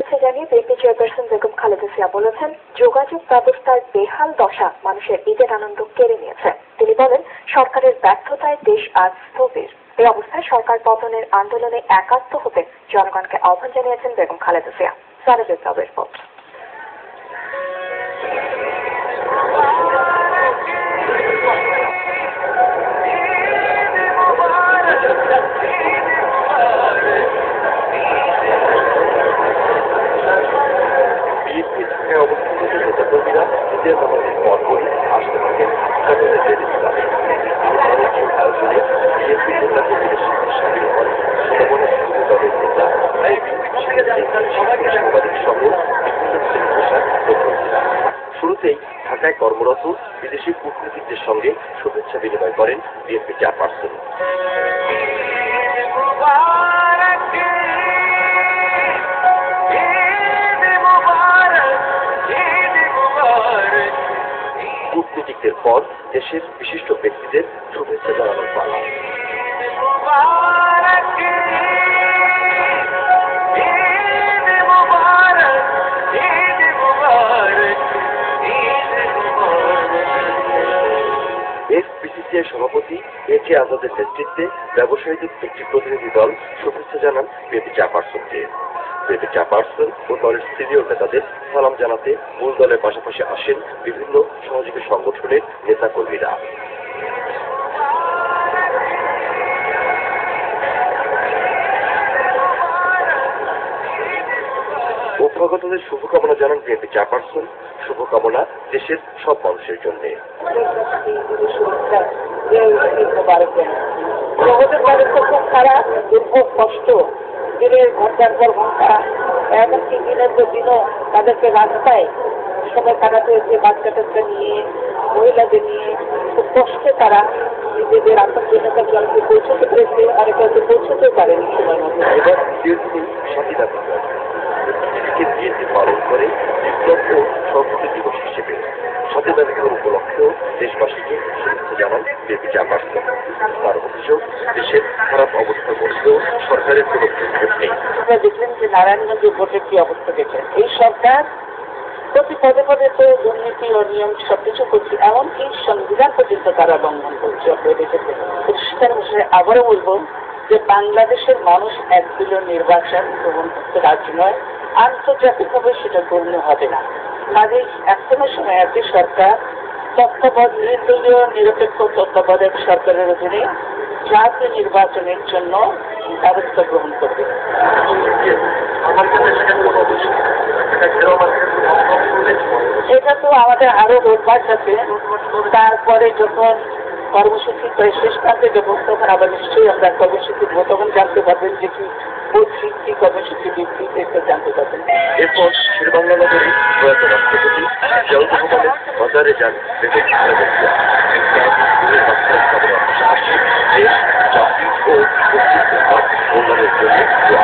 জানিয়ে BNP chairperson Begum Khaleda Zia বলেছেন, যোগাযোগ ব্যবস্থার বেহাল দশা মানুষের ঈদের আনন্দ কেড়ে নিয়েছে। তিনি বলেন, সরকারের ব্যর্থতায় দেশ আজ স্থবির। এই অবস্থায় সরকার পতনের আন্দোলনে একাত্ম হতে জনগণকে আহ্বান জানিয়েছেন বেগম খালেদা জিয়া। সারা বিপ্লবের ঈদের নামাজের আসতে আলোচনার আয়োজনে বিএনপি নেতাকর্মীদের সঙ্গে সামিল সুন্দরবনের যুব দলের নেতা শুরুতেই ঢাকায় কর্মরত বিদেশি কূটনীতিকদের সঙ্গে শুভেচ্ছা বিনিময় করেন বিএনপি চেয়ারপারসন। পর দেশের বিশিষ্ট ব্যক্তিদের শুভেচ্ছা জানানোর পালা। এফবিসিসিআই সভাপতি এ কে আজাদের নেতৃত্বে ব্যবসায়ীদের একটি প্রতিনিধি দল শুভেচ্ছা জানান বিএনপি চেয়ারপারসনকে বিএনপি চেয়ারপারসন ও দলের সিনিয়র নেতাদের সালাম জানাতে মূল দলের পাশাপাশি আসেন বিভিন্ন সহযোগী সংগঠনের নেতাকর্মীরা। অভ্যাগতদের শুভকামনা জানান বিএনপি চেয়ারপারসন শুভকামনা দেশের সব মানুষের জন্য। খুব খারাপ দুর্ভোগ কষ্ট। দিনের ঘণ্টার পর ঘণ্টা, এমনকি দিনের পর দিনও তাদেরকে রাস্তায় সময় কাটাতে হয়েছে বাচ্চা টাচ্চা নিয়ে, মহিলাদের নিয়ে। খুব কষ্টে তারা নিজেদের আত্মজনতার জলকে পৌঁছতে পেরেছে আর হয়তো পৌঁছতেও পারেনি সময় মতো। উপলক্ষেও দেশবাসীকে শুভেচ্ছা জানান, বিএনপি চেয়ারপারসন তার অভিযোগ দেশের খারাপ অবস্থার মধ্যেও সরকারের কোনো ভূমিকা নেই। আপনারা দেখলেন যে নারায়ণগঞ্জে ভোটের কি অবস্থা দেখলেন এই সরকার প্রতি পদে পদে তো দুর্নীতি ও নিয়ম সবকিছু করছে, এমনকি সংবিধান পর্যন্ত তারা লঙ্ঘন করছে আপনারা দেখেছেন পরিষ্কার বিষয়ে আবারও বলব যে বাংলাদেশের মানুষ একদিনের নির্বাচন গ্রহণ করতে রাজি নয়, আন্তর্জাতিকভাবে সেটা গণ্য হবে না। কাজে এখনও সময় আছে সরকার তত্ত্বাবধ নির্দলীয় নিরপেক্ষ তত্ত্বাবধায়ক সরকারের অধীনে জাতীয় নির্বাচনের জন্য ব্যবস্থা গ্রহণ করবে। এটা তো আমাদের আরও রোববার আছে তারপরে যখন কর্মসূচি শেষ প্রান্তে যাব তখন আবার নিশ্চয়ই আমরা কর্মসূচি তখন জানতে পারবেন যে কি বলছি কি কর্মসূচি দিচ্ছি এটা জানতে পারবেন। এরপর শেরবাংলা নগরে প্রয়াত রাষ্ট্রপতি জিয়াউর রহমানের kurtaracak bebek kitabı. Onları görmek